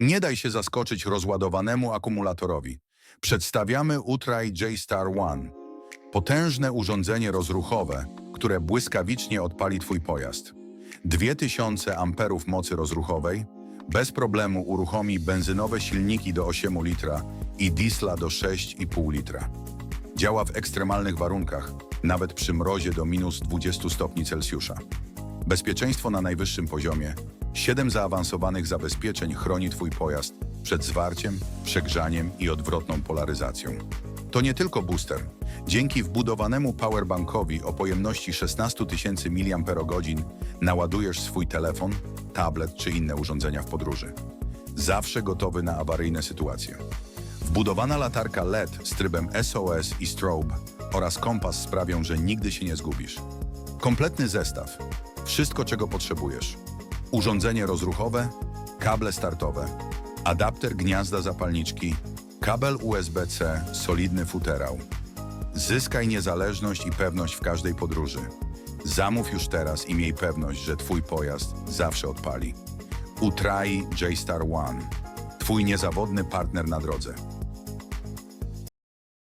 Nie daj się zaskoczyć rozładowanemu akumulatorowi. Przedstawiamy Utraj J-Star One. Potężne urządzenie rozruchowe, które błyskawicznie odpali Twój pojazd. 2000 amperów mocy rozruchowej, bez problemu uruchomi benzynowe silniki do 8 litra i diesla do 6,5 litra. Działa w ekstremalnych warunkach, nawet przy mrozie do minus 20 stopni Celsjusza. Bezpieczeństwo na najwyższym poziomie. 7 zaawansowanych zabezpieczeń chroni Twój pojazd przed zwarciem, przegrzaniem i odwrotną polaryzacją. To nie tylko booster. Dzięki wbudowanemu powerbankowi o pojemności 16 tysięcy mAh naładujesz swój telefon, tablet czy inne urządzenia w podróży. Zawsze gotowy na awaryjne sytuacje. Wbudowana latarka LED z trybem SOS i strobe oraz kompas sprawią, że nigdy się nie zgubisz. Kompletny zestaw. Wszystko, czego potrzebujesz. Urządzenie rozruchowe, kable startowe, adapter gniazda zapalniczki, kabel USB-C, solidny futerał. Zyskaj niezależność i pewność w każdej podróży. Zamów już teraz i miej pewność, że Twój pojazd zawsze odpali. Utrai J-Star One. Twój niezawodny partner na drodze.